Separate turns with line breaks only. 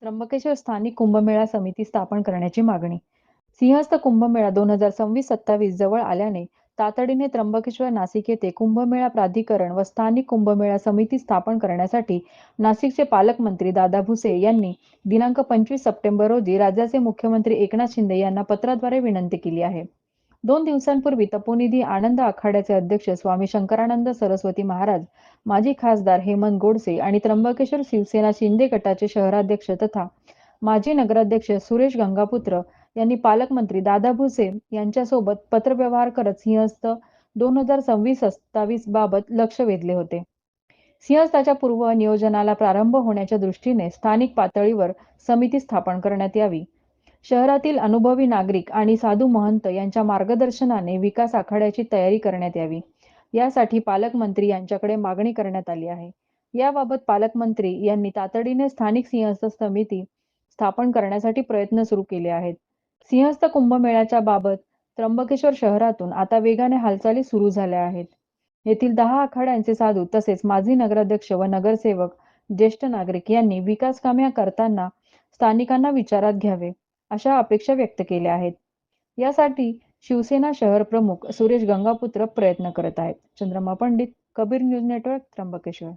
त्र्यंबकेश्वर स्थानिक कुंभमेळा समिती स्थापन करण्याची मागणी. सिंहस्थ कुंभमेळा दोन हजार सव्वीस सत्तावीस जवळ आल्याने तातडीने त्र्यंबकेश्वर नाशिक येथे कुंभमेळा प्राधिकरण व स्थानिक कुंभमेळा समिती स्थापन करण्यासाठी नाशिकचे पालकमंत्री दादा भुसे यांनी दिनांक पंचवीस सप्टेंबर रोजी राज्याचे मुख्यमंत्री एकनाथ शिंदे यांना पत्राद्वारे विनंती केली आहे. दोन दिवसांपूर्वी तपोनिधी आनंद आखाड्याचे अध्यक्ष स्वामी शंकरानंद सरस्वती महाराज माजी खासदार हेमंत गोडसे आणि त्र्यंबकेश्वर शिवसेना शिंदे गटाचे शहराध्यक्ष तथा माजी नगराध्यक्ष सुरेश गंगापुत्र यांनी पालकमंत्री दादा भुसे यांच्यासोबत पत्रव्यवहार करत सिंहस्थ दोन हजार सव्वीस सत्तावीस बाबत लक्ष वेधले होते. सिंहस्थाच्या पूर्व नियोजनाला प्रारंभ होण्याच्या दृष्टीने स्थानिक पातळीवर समिती स्थापन करण्यात यावी. शहरातील अनुभवी नागरिक आणि साधू महंत यांच्या मार्गदर्शनाने विकास आखाड्याची तयारी करण्यात यावी. यासाठी पालकमंत्री यांच्याकडे मागणी करण्यात आली आहे. याबाबत पालकमंत्री यांनी तातडीने स्थानिक सिंहस्थ समिती स्थापन करण्यासाठी प्रयत्न सुरू केले आहेत. सिंहस्थ कुंभमेळ्याच्या बाबत त्र्यंबकेश्वर शहरातून आता वेगाने हालचाली सुरू झाल्या आहेत. येथील दहा आखाड्यांचे साधू तसेच माजी नगराध्यक्ष व नगरसेवक ज्येष्ठ नागरिक यांनी विकास कामे करताना स्थानिकांना विचारात घ्यावे. अशा अपेक्षा व्यक्त केल्या आहेत. यासाठी शिवसेना शहर प्रमुख सुरेश गंगापुत्र प्रयत्न करत आहेत. Chandrama Pandit Kabir news network Trimbakeshwar.